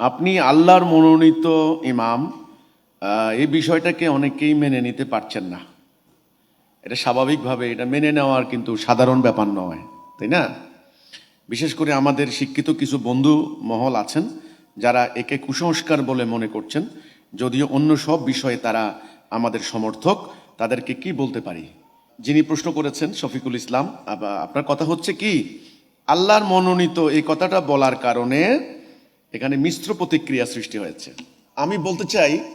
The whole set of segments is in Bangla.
আপনি আল্লাহর মনোনীত ইমাম এই বিষয়টাকে অনেকেই মেনে নিতে পারছেন না। এটা স্বাভাবিকভাবে, এটা মেনে নেওয়ার কিন্তু সাধারণ ব্যাপার নয়, তাই না? বিশেষ করে আমাদের শিক্ষিত কিছু বন্ধু মহল আছেন, যারা একে কুসংস্কার বলে মনে করছেন, যদিও অন্য সব বিষয়ে তারা আমাদের সমর্থক, তাদেরকে কি বলতে পারি? যিনি প্রশ্ন করেছেন, শফিকুল ইসলাম আপনার কথা হচ্ছে কি? আল্লাহর মনোনীত এই কথাটা বলার কারণে এখানে মিশ্র প্রতিক্রিয়া সৃষ্টি হয়েছে। আমি বলতে চাই,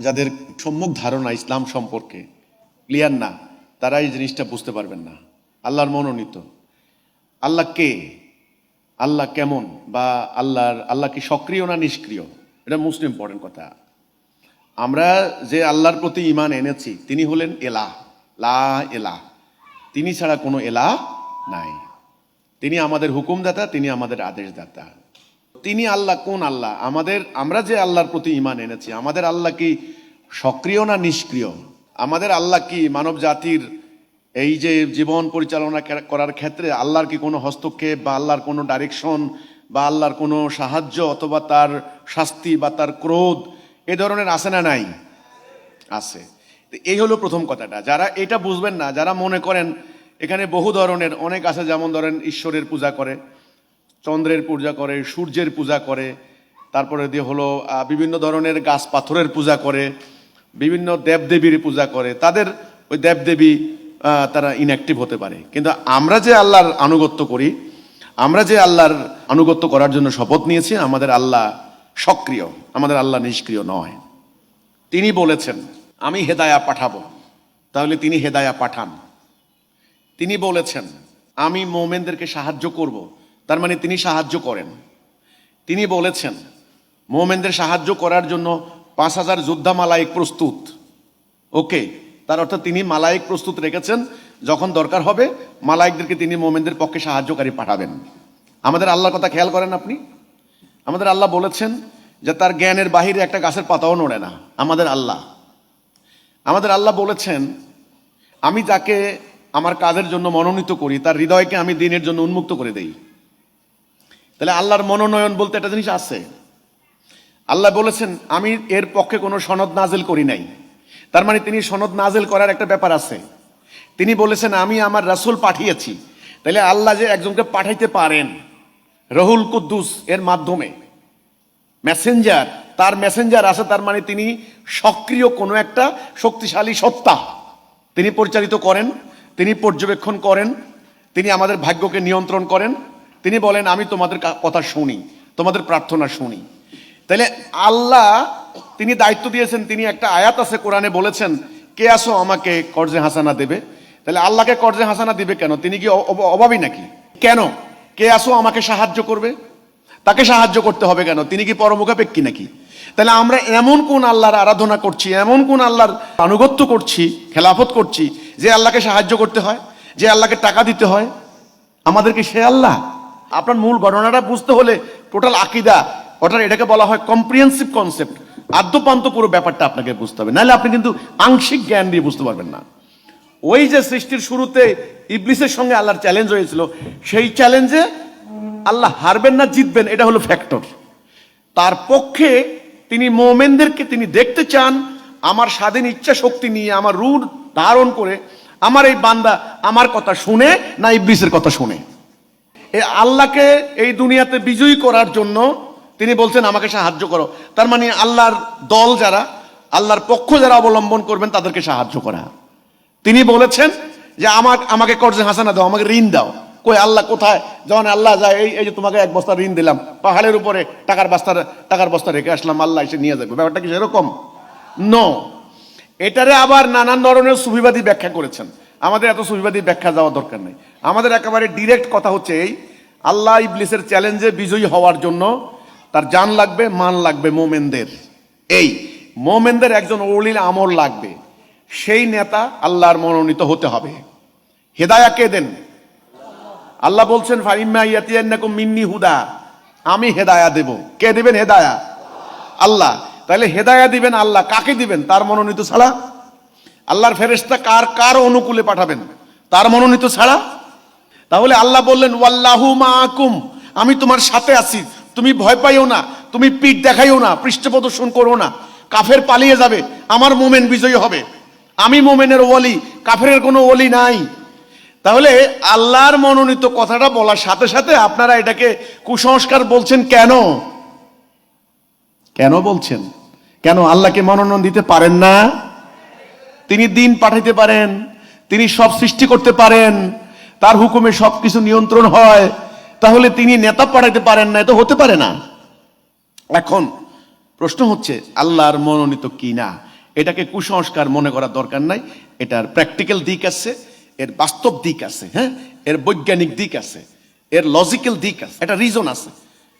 যাদের সম্যক ধারণা ইসলাম সম্পর্কে, ক্লিয়ার না, তারা এই জিনিসটা বুঝতে পারবেন না। আল্লাহর মনোনীত। আল্লাহ কে? আল্লাহ কেমন? বা আল্লাহর, আল্লাহ কি সক্রিয় না নিষ্ক্রিয়? এটা মোস্ট ইম্পর্টেন্ট কথা। আমরা যে আল্লাহর প্রতি ইমান এনেছি, তিনি হলেন এলা লা এলা তিনি ছাড়া কোনো এলা নাই। তিনি আমাদের হুকুমদাতা, তিনি আমাদের আদেশদাতা। তিনি আল্লাহ কোন আল্লাহ? আমাদের, আমরা যে আল্লাহর প্রতি ইমান এনেছি, আমাদের আল্লাহ কি সক্রিয় না নিষ্ক্রিয়? আমাদের আল্লাহ কি মানব জাতির এই যে জীবন পরিচালনা করার ক্ষেত্রে আল্লাহর কি কোনো হস্তক্ষেপ বা আল্লাহর কোনো ডাইরেকশন বা আল্লাহর কোনো সাহায্য অথবা তার শাস্তি বা তার ক্রোধ এ ধরনের আছে না নাই? আছে। এই হলো প্রথম কথাটা। যারা এটা বুঝবেন না, যারা মনে করেন এখানে বহু ধরনের, অনেক আছে যেমন ধরেন ঈশ্বরের পূজা করে চন্দ্রের পূজা করে, সূর্যের পূজা করে, তারপরে দিয়ে হলো বিভিন্ন ধরনের গাছ পাথরের পূজা করে, বিভিন্ন দেবদেবীর পূজা করে। তাদের ওই দেবদেবী তারা ইনঅ্যাক্টিভ হতে পারে। কিন্তু আমরা যে আল্লাহর আনুগত্য করি, আমরা যে আল্লাহর আনুগত্য করার জন্য শপথ নিয়েছি, আমাদের আল্লাহ সক্রিয়, আমাদের আল্লাহ নিষ্ক্রিয় নয়। তিনি বলেছেন, আমি হেদায়া পাঠাবো। তাহলে তিনি হেদায়া পাঠান। তিনি বলেছেন, আমি মোমেনদেরকে সাহায্য করব। তার মানে তিনি সাহায্য করেন। তিনি বলেছেন, মোমেনদের সাহায্য করার জন্য পাঁচ হাজার যোদ্ধা মালাইক প্রস্তুত। ওকে, তার অর্থাৎ তিনি মালাইক প্রস্তুত রেখেছেন। যখন দরকার হবে মালাইকদেরকে তিনি মোমেনদের পক্ষে সাহায্যকারী পাঠাবেন। আমাদের আল্লাহর কথা খেয়াল করেন আপনি? আমাদের আল্লাহ বলেছেন যে তার জ্ঞানের বাহিরে একটা গাছের পাতাও নড়ে না। আমাদের আল্লাহ। আমাদের আল্লাহ বলেছেন, আমি যাকে আমার কাজের জন্য মনোনীত করি, তার হৃদয়কে আমি দিনের জন্য উন্মুক্ত করে দেই। তাহলে আল্লাহর মনোনয়ন বলতে একটা জিনিস আছে। আল্লাহ বলেছেন, আমি এর পক্ষে কোনো সনদ নাজেল করি নাই। তার মানে তিনি সনদ নাজেল করার একটা ব্যাপার আছে। তিনি বলেছেন, আমি আমার রাসূল পাঠিয়েছি। তাহলে আল্লাহ যে একজনকে পাঠাইতে পারেন, রহুল কুদ্দুস এর মাধ্যমে, মেসেঞ্জার, তার মেসেঞ্জার আছে, তার মানে তিনি সক্রিয় কোনো একটা শক্তিশালী সত্তা। তিনি পরিচালিত করেন, তিনি পর্যবেক্ষণ করেন, তিনি আমাদের ভাগ্যকে নিয়ন্ত্রণ করেন। তিনি বলেন, আমি তোমাদের কথা শুনি, তোমাদের প্রার্থনা শুনি। তাহলে আল্লাহ তিনি দায়িত্ব দিয়েছেন, তিনি একটা আয়াত আছে কোরআনে বলেছেন, কে আসো আমাকে কর্জে হাসানা দেবে? তাহলে আল্লাহকে কর্জে হাসানা দিবে কেন? তিনি কি অভাবী নাকি? কেন? কে আসো আমাকে সাহায্য করবে? তাকে সাহায্য করতে হবে কেন? তিনি কি পরমুখাপেক্ষী নাকি? তাহলে আমরা এমন কোন আল্লাহর আরাধনা করছি, এমন কোন আল্লাহর আনুগত্য করছি, খেলাফত করছি, যে আল্লাহকে সাহায্য করতে হয়, যে আল্লাহকে টাকা দিতে হয়? আমাদেরকে সে আল্লাহ? আপনার মূল ঘটনাটা বুঝতে হলে টোটাল আকিদা, অর্থাৎ এটাকে বলা হয় কম্প্রিহেন্সিভ কনসেপ্ট আদ্যপান্ত পুরো ব্যাপারটা আপনাকে বুঝতে হবে। নাহলে আপনি কিন্তু আংশিক জ্ঞান দিয়ে বুঝতে পারবেন না। ওই যে সৃষ্টির শুরুতে ইবলিসের সঙ্গে আল্লাহর চ্যালেঞ্জ হয়েছিল, সেই চ্যালেঞ্জে আল্লাহ হারবেন না, জিতবেন, এটা হলো ফ্যাক্টর তার পক্ষে তিনি মোমেনদেরকে তিনি দেখতে চান, আমার স্বাধীন ইচ্ছা শক্তি নিয়ে, আমার রূঢ় ধারণ করে, আমার এই বান্দা আমার কথা শুনে না ইবলিসের কথা শুনে। এই আল্লাহকে এই দুনিয়াতে বিজয়ী করার জন্য তিনি বলছেন, আমাকে সাহায্য করো। তার মানে আল্লাহর দল যারা, আল্লাহর পক্ষ যারা অবলম্বন করবেন, তাদেরকে সাহায্য করা। তিনি বলেছেন যে আমার আমাকে কর্জে হাসানা দাও, আমাকে ঋণ দাও। কই, আল্লাহ কোথায়? যখন আল্লাহ যায়, এই এই যে তোমাকে এক বস্তা ঋণ দিলাম, পাহাড়ের উপরে টাকার বস্তা টাকার বস্তা রেখে আসলাম, আল্লাহ এসে নিয়ে যাবে। ব্যাপারটা কি সেরকম? ন এটারে আবার নানান ধরনের সুবিবাদী ব্যাখ্যা করেছেন। আমাদের এত সুবিবাদী ব্যাখ্যা যাওয়া দরকার নেই। আমাদের একেবারে ডিরেক্ট কথা হচ্ছে এই আল্লাহ ইবলিসের চ্যালেঞ্জে বিজয়ী হওয়ার জন্য তার জান লাগবে, মান লাগবে মোমেনদের। এই, মোমেনদের একজন অলিল আমল লাগবে। সেই নেতা আল্লাহর মনোনীত হতে হবে। হেদায়া কে দেন? আল্লাহ বলছেন, ফাইম্মা মিন্নি হুদা। আমি হেদায়া দেব। কে দিবেন হেদায়া? আল্লাহ। তাহলে হেদায়া দিবেন আল্লাহ। কাকে দিবেন? তার মনোনীত ছাড়া? আল্লাহর ফেরেশতা কার কার অনুকূলে পাঠাবেন? তার মনোনীত ছাড়া? তাহলে আল্লাহ বললেন, ওয়াল্লাহু মাআকুম। আমি তোমার সাথে আছি। তুমি ভয় পাইও না, তুমি পিঠ দেখাইও না, পৃষ্ঠ প্রদর্শন করো না। কাফের পালিয়ে যাবে, আমার মোমেন বিজয়ী হবে। আমি মোমেনের ওলি কাফের কোনো ওলি নাই। তাহলে আল্লাহর মনোনীত কথাটা বলার সাথে সাথে আপনারা এটাকে কুসংস্কার বলছেন কেন? কেন বলছেন? কেন আল্লাহকে মনোনয়ন দিতে পারেন না? তিনি দিন পাঠাইতে পারেন, তিনি সব সৃষ্টি করতে পারেন। তার হুকুমে সবকিছু নিয়ন্ত্রণ হয়, তাহলে তিনি নেতা পাঠাইতে পারেন না, এ তো হতে পারে না। এখন প্রশ্ন হচ্ছে, আল্লাহর মনোনীত কি না? এটাকে কুসংস্কার মনে করার দরকার নাই, এটার প্র্যাকটিক্যাল দিক আছে, এর বাস্তব দিক আছে হ্যাঁ? এর বৈজ্ঞানিক দিক আছে, এর লজিক্যাল দিক আছে একটা রিজন আছে।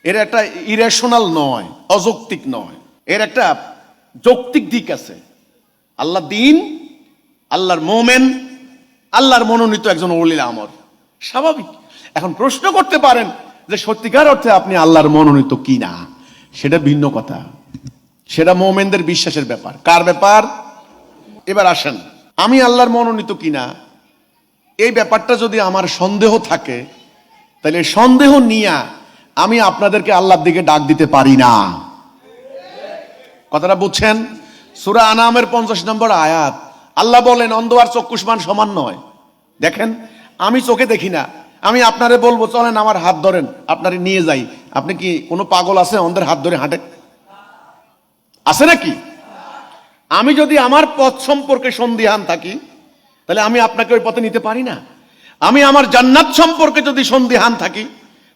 এর একটা ইরেশনাল নয়, অযৌক্তিক নয়, এর একটা যৌক্তিক দিক আছে। আল্লাহ দিন, আল্লাহর মোমেন আল্লাহর মনোনীত একজন অলিল আমর স্বাভাবিক। এখন প্রশ্ন করতে পারেন যে সত্যিকার অর্থে আপনি আল্লাহর মনোনীত কি না? সেটা ভিন্ন কথা। সেটা মোমেনদের বিশ্বাসের ব্যাপার। কার ব্যাপার? এবার আসেন। আমি আল্লাহর মনোনীত কিনা এই ব্যাপারটা যদি আমার সন্দেহ থাকে, তাহলে সন্দেহ নিয়া আমি আপনাদেরকে আল্লাহর দিকে ডাক দিতে পারি না। কথাটা বুঝছেন? সুরা আনামের পঞ্চাশ নম্বর আয়াত। আল্লাহ বলেন, অন্ধ আর চক্ষুষ্মান সমান নয়। দেখেন, আমি চোখে দেখি না। আমি আপনারে বলব, চলেন আমার হাত ধরেন, আপনারে নিয়ে যাই। আপনি কি কোনো পাগল আছে অন্ধের হাত ধরে হাঁটে? আছে নাকি? আমি যদি আমার পথ সম্পর্কে সন্দিহান থাকি, তাহলে আমি আপনাকে ওই পথে নিতে পারি না। আমি আমার জান্নাত সম্পর্কে যদি সন্দিহান থাকি,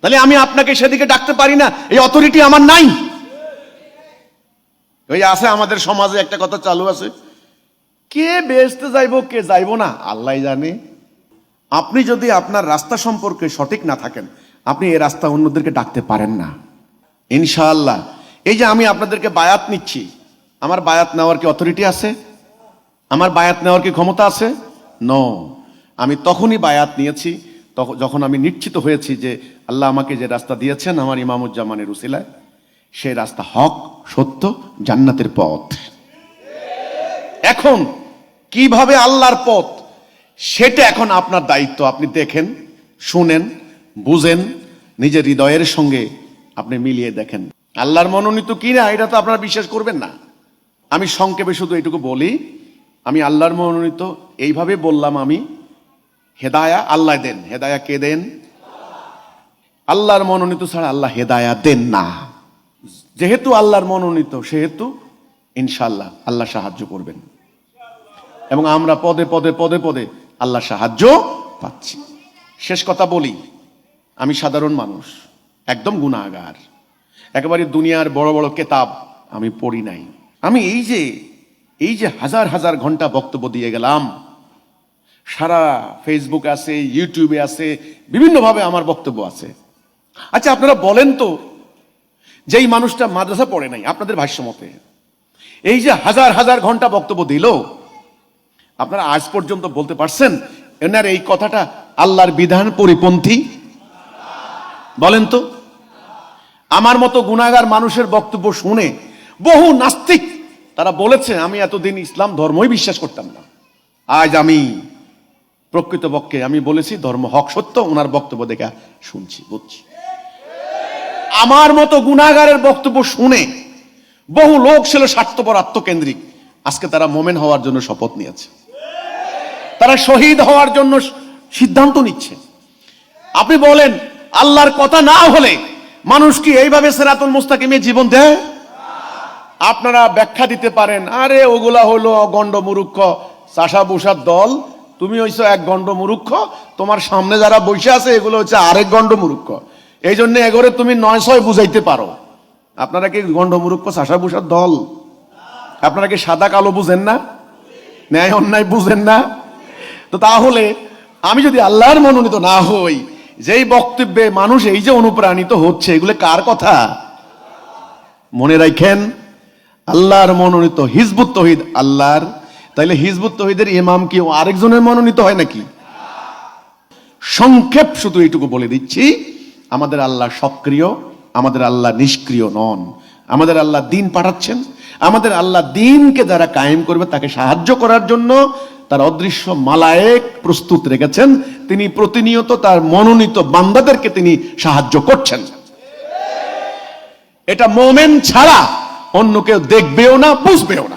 তাহলে আমি আপনাকে সেদিকে ডাকতে পারি না। এই অথরিটি আমার নাই। ওই আছে, আমাদের সমাজে একটা কথা চালু আছে। কে বেসতে যাইব, কে যাইব না? আল্লাহ জানে। আপনি যদি আপনার রাস্তা সম্পর্কে সঠিক না থাকেন, আপনি এই রাস্তা অন্যদেরকে ডাকতে পারেন না। ইনশাআল্লাহ। এই যে আমি আপনাদেরকে বায়াত নিচ্ছি, আমার বায়াত নেওয়ার কি অথরিটি আছে? আমার বায়াত নেওয়ার কি ক্ষমতা আছে? ন আমি তখনই বায়াত নিয়েছি তখন যখন আমি নিশ্চিত হয়েছি যে আল্লাহ আমাকে যে রাস্তা দিয়েছেন আমার ইমামুজ্জামানের উসিলায়, সেই রাস্তা হক, সত্য, জান্নাতের পথ। এখন কীভাবে আল্লাহর পথ, সেটা এখন আপনার দায়িত্ব। আপনি দেখেন, শুনেন, বুঝেন, নিজের হৃদয়ের সঙ্গে আপনি মিলিয়ে দেখেন। আল্লাহর মনোনীত কি না এটা তো আপনারা বিশ্বাস করবেন না। আমি সংক্ষেপে শুধু এটুকু বলি, আমি আল্লাহর মনোনীত, এইভাবে বললাম আমি, হেদায়া আল্লাহ দেন। হেদায়া কে দেন? আল্লাহর মনোনীত ছাড়া আল্লাহ হেদায়া দেন না। যেহেতু আল্লাহর মনোনীত, সেহেতু ইনশাল্লাহ আল্লাহ সাহায্য করবেন। এবং আমরা পদে পদে পদে পদে আল্লাহ সাহায্য পাচ্ছি। শেষ কথা বলি, আমি সাধারণ মানুষ, একদম গুণাগার একেবারে দুনিয়ার বড় বড় কেতাব আমি পড়ি নাই। আমি এই যে এই যে হাজার হাজার ঘণ্টা বক্তব্য দিয়ে গেলাম, সারা ফেসবুক আছে ইউটিউবে আছে, বিভিন্নভাবে আমার বক্তব্য আছে। আচ্ছা আপনারা বলেন তো, যেই মানুষটা মাদ্রাসা পড়ে নাই, আপনাদের ভাষ্য মতে এই যে হাজার হাজার ঘণ্টা বক্তব্য দিল আপনারা আজ পর্যন্ত বলতে পারছেন, এনার এই কথাটা আল্লাহর বিধান পরিপন্থী? বলেন তো। আমার মতো গুণাগার মানুষের বক্তব্য শুনে বহু নাস্তিক তারা বলেছে, আমি এতদিন ইসলাম ধর্মই বিশ্বাস করতাম না। আজ আমি প্রকৃতপক্ষে আমি বলেছি, ধর্ম হক সত্য, ওনার বক্তব্য দেখা শুনছি, বুঝছি। আমার মতো গুণাগারের বক্তব্য শুনে বহু লোক ছিল স্বার্থপর, আত্মকেন্দ্রিক। আজকে তারা মোমেন হওয়ার জন্য শপথ নিয়েছে। তারা শহীদ হওয়ার জন্য সিদ্ধান্ত নিচ্ছে। আপনি বলেন, আল্লাহর কথা না হলে মানুষ কি এইভাবে সেরাতুল মুস্তাকিমে জীবন দেয়? আপনারা ব্যাখ্যা দিতে পারেন, আরে ওগুলা হলো গন্ড মুরুক্ষ চাষা বুসার দল, তুমি হইছো এক গন্ড মুরুক্ষ তোমার সামনে যারা বসে আছে, এগুলো হচ্ছে আরেক গন্ড মুরুক্ষ এই জন্য এগোরে তুমি নয় ছয় বুঝাইতে পারো। আপনারা কি গন্ড মুরুক্ষ চাষা বুসার দল? আপনারা কি সাদা কালো বুঝেন না? ন্যায় অন্যায় বুঝেন না? তো তাহলে আমি যদি আল্লাহর মনোনীত না হই, যেই বক্তব্যে মানুষ এই যে অনুপ্রাণিত হচ্ছে, এগুলো কার কথা? মনে রাখেন, আল্লাহর মনোনীত হিজবুত তহিদ আল্লাহর। তাইলে হিজবুত তহিদের ইমাম কি আরেকজনের মনোনীত হয় নাকি? সংক্ষেপ শুধু এইটুকু বলে দিচ্ছি, আমাদের আল্লাহ সক্রিয়, আমাদের আল্লাহ নিষ্ক্রিয় নন। আমাদের আল্লাহ দিন পাঠাচ্ছেন, আমাদের আল্লাহ দিনকে যারা কায়েম করবে তাকে সাহায্য করার জন্য তার অদৃশ্য মালায়েক প্রস্তুত রেখেছেন। তিনি প্রতিনিয়ত তার মনোনীত বান্দাদেরকে তিনি সাহায্য করছেন। এটা মোমেন ছাড়া অন্য কেউ দেখবেও না, বুঝবেও না।